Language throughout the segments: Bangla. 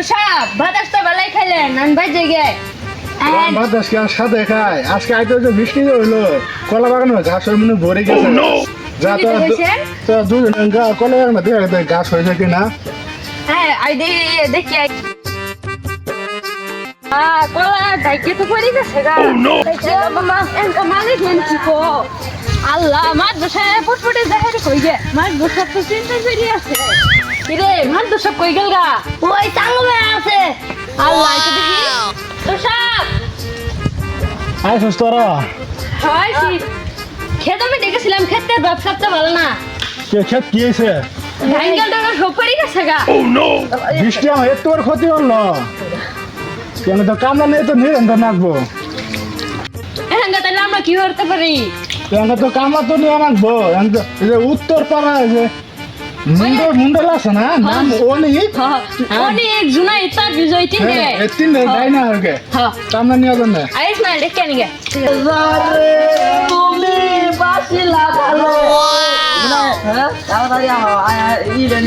মাদু সাহেব বাতাস তো বেলাই খাইলেন আমি বাজে গে। বাদ আজকে আর সাথে খায়। আজকে আইতে যে বৃষ্টি হইল কলা বাগানো ঘাস হয়ে মনে ভরে গেছে। যা কি তো? তো দুজন কলা বাগানো দেখে দেখ ঘাস হয়েছে কিনা। হ্যাঁ আই দেখি দেখি আই কলা ডাইকে তো পড়ে গেছে গা। ও মামা এনকা মালিক হেন কি। কো আল্লাহ মাছ বসে ফুটফুটে জাহের কই গে মাছ বসে তো চিন্তা করি আছে। কিরে মাছ বসে কই গেল গা? ওই টাঙ্গবে আছে। আল্লাহ এটা দেখি। তো সাপ আয় সুস্থ র। হয় কি? খেতে আমি ডেকেছিলাম খেতে ব্যবসাটা ভালো না। কে ক্ষেত কি হয়েছে? ভাঙ্গেল টাকা সব পড়ে গেছে গা। বৃষ্টি আমার এত বড় ক্ষতি হলো। কেন তো কামলা নিয়ে তো নিরন্তর নাচবো এখন তাহলে আমরা কি করতে পারি? কেন তো কামলা তো নিয়ে নাচবো তো উত্তর পাড়া এই যে না বিজয় তিনটে হ্যাঁ এই তিনটে যাই না আর কে হ্যাঁ কামলা নিয়ে যাবেন না আইস না দেখে নিগে তুমি বাসিলা ভালো হ্যাঁ তাড়াতাড়ি আহ ইরে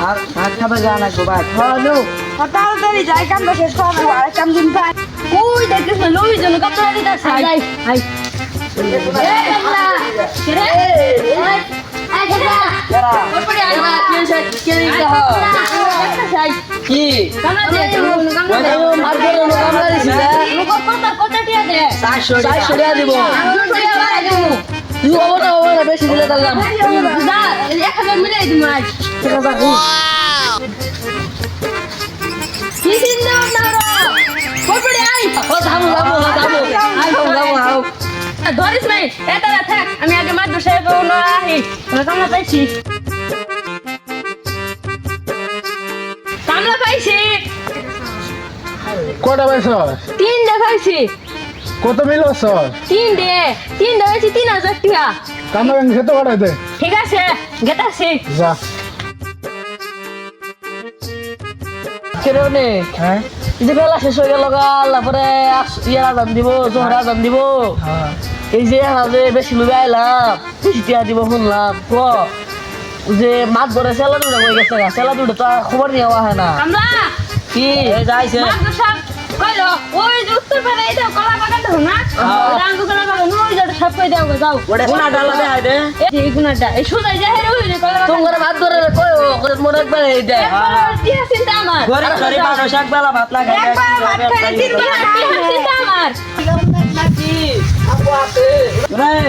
আর ভাত খাবে আসব ভাত খাওয়ানো তাড়াতাড়ি যাই কাম শেষ করব আর কাম দিন পাই ওই দেখিস না লই জন কাপড় দিতে চাই যাই হাই এ কামলা রে আই কামলা যারা কপড়ে আই বা কে সে কে দিতে চাই কি কামলা দে কামলা দে মার করে কামলা দিছি লোক কত কত টিয়া দে চারশো চারশো টাকা দিব দুশো টাকা বাড়াই দেবো তুই হবো না হবো না বেশি দিলে তাহলে যা এক হাজার মিলাই দিম আজ ঠিক আছে কি চিন্তা ভাবনা করো? কপড়ে আই ও যাবো যাবো যাবো যাবো যাবো যাবো ধরিস নাই এটা থাক আমি আগে আহি। কামলা পাইছি? কামলা পাইছি। কটা পাইছ? তিনটে পাইছি। কত মিল তিনটে। তিনটে পাইছি তিন হাজার টাকা। কামলা গান খেতে পাঠাইতে ঠিক আছে গেতাছি। যা। কেরনে? হ্যাঁ? যদি বেলা শেষ হয়ে গেল আল্লাহ পরে ইয়ার আজান দিব জোহর আজান দিব। এই যে আমাদের বেশি লুবে আইলাম টিয়া দিব শুনলাম ক? যে মাছ ধরে সেলা দুটা হয়ে গেছে সেলা দুটা তো খবর নিয়ে আওয়া হয় না। কি? যাইছে কইলো ওই যে উত্তর পাড়া এই তো কলা বাগান না? ওই যে দাও যাও ওটা ডালা দে হাইদে এই যে এই সুদাই যায় ওই যে কলা বাগান ভাত ধরে কই ও করে মনে একবার এই দে একবার চিন্তা আমার ঘরে ঘরে মানুষ একবেলা ভাত লাগাই একবার ভাত খাই তিনবার টিয়া চিন্তা আমার রে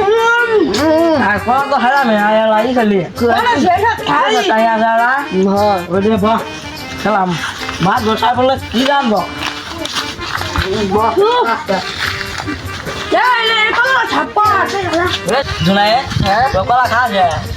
কি সেটা মামা আর কোন তো হারা মে আয়া লাই খালি ওনা শেষত খাই তাই আগারা হ্যাঁ ওই দে বাহ খেলাম ভাত বসা বলে কি জানব যাইলে কলা ছাপ্পা আছে জুনাই হ্যাঁ কলা খা যায় খাও দে ছোটা দে এ দার দে পাকা কলা খাই না কাঁচা কলা বেশি খাই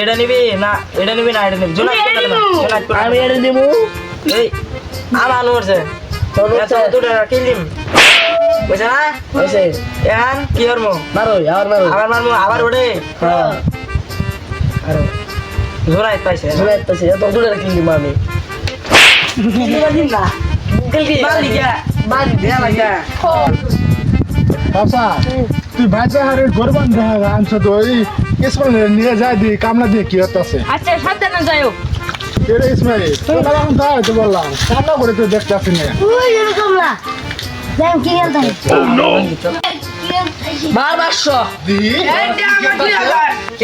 এটা নিবি না এটা নিবি না এটা নিবি আমি এটা নিবো এই আমার নড়ছে দুটো কিনলিম বুঝছে না বুঝছে। এখন কি করব মারো আবার মারো আবার মারবো আবার ওড়ে হ্যাঁ। আর পাইছে। জোনাই পাইছে। তো কিনলিম আমি কিনলিম না কিনলি মালি গা মালি দেয়া লাগা বাবা তুই ভাইতে হারে গরবান দেখা আনছ তো ওই ইসমাইল নিয়ে যায় দি কামলা দিয়ে কি হতাছে? আচ্ছা সাবধানে যাও এরে ইসমাইল? তোর লাগাম তাই বললাম। কামলা করে তো দেখতে আসি না ওই এরকম না যাও কি গেল তাই মার পাঁচশো দিহি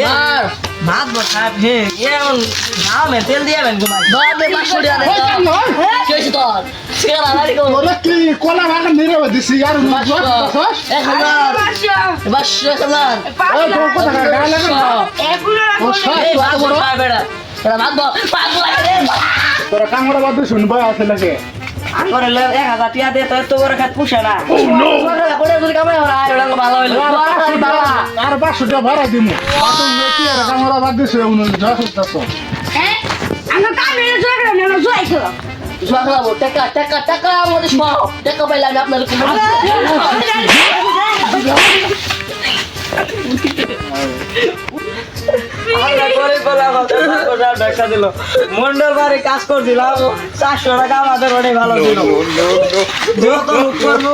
মার মাছ বসাব হে এমন নামে তেল দিয়ে বেন ঘুমাই মার দে পাঁচশো টাকা। কি হয়েছে তোর তোরা কামড়া বাদ শুনবা আছে লাগে করে লে এক হাজার টিয়া দিয়ে তো এত বড় খাত পুষে না। করে যদি কামাই ওরা ওরা ভালো হইল। বাবা আর পাঁচশো টাকা ভাড়া দিমু। কামড়া বাদ দিছে উনি যা করতেছ আমার কামে জোরে না জয় খেলো টাকা টাকা টাকা আমাদের সব টাকা পাইলে আমি আপনাদের আমরা মন্ডল বাড়ি কাজ করছিলাম চারশো টাকা আমাদের অনেক ভালো ছিল। যত লোক করব